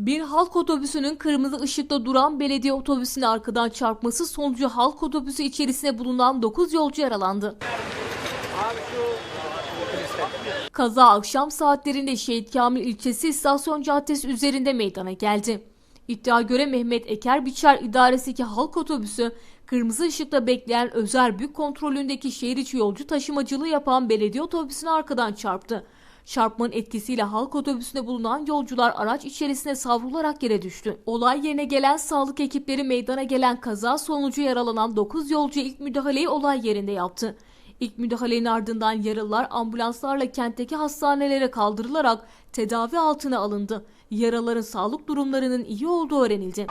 Bir halk otobüsünün kırmızı ışıkta duran belediye otobüsüne arkadan çarpması sonucu halk otobüsü içerisinde bulunan 9 yolcu yaralandı. Kaza akşam saatlerinde Şehit Kamil ilçesi istasyon caddesi üzerinde meydana geldi. İddia göre Mehmet Eker Biçer idaresindeki halk otobüsü kırmızı ışıkta bekleyen özel büyük kontrolündeki şehir içi yolcu taşımacılığı yapan belediye otobüsüne arkadan çarptı. Çarpmanın etkisiyle halk otobüsünde bulunan yolcular araç içerisine savrularak yere düştü. Olay yerine gelen sağlık ekipleri meydana gelen kaza sonucu yaralanan 9 yolcu ilk müdahaleyi olay yerinde yaptı. İlk müdahalenin ardından yaralılar ambulanslarla kentteki hastanelere kaldırılarak tedavi altına alındı. Yaraların sağlık durumlarının iyi olduğu öğrenildi.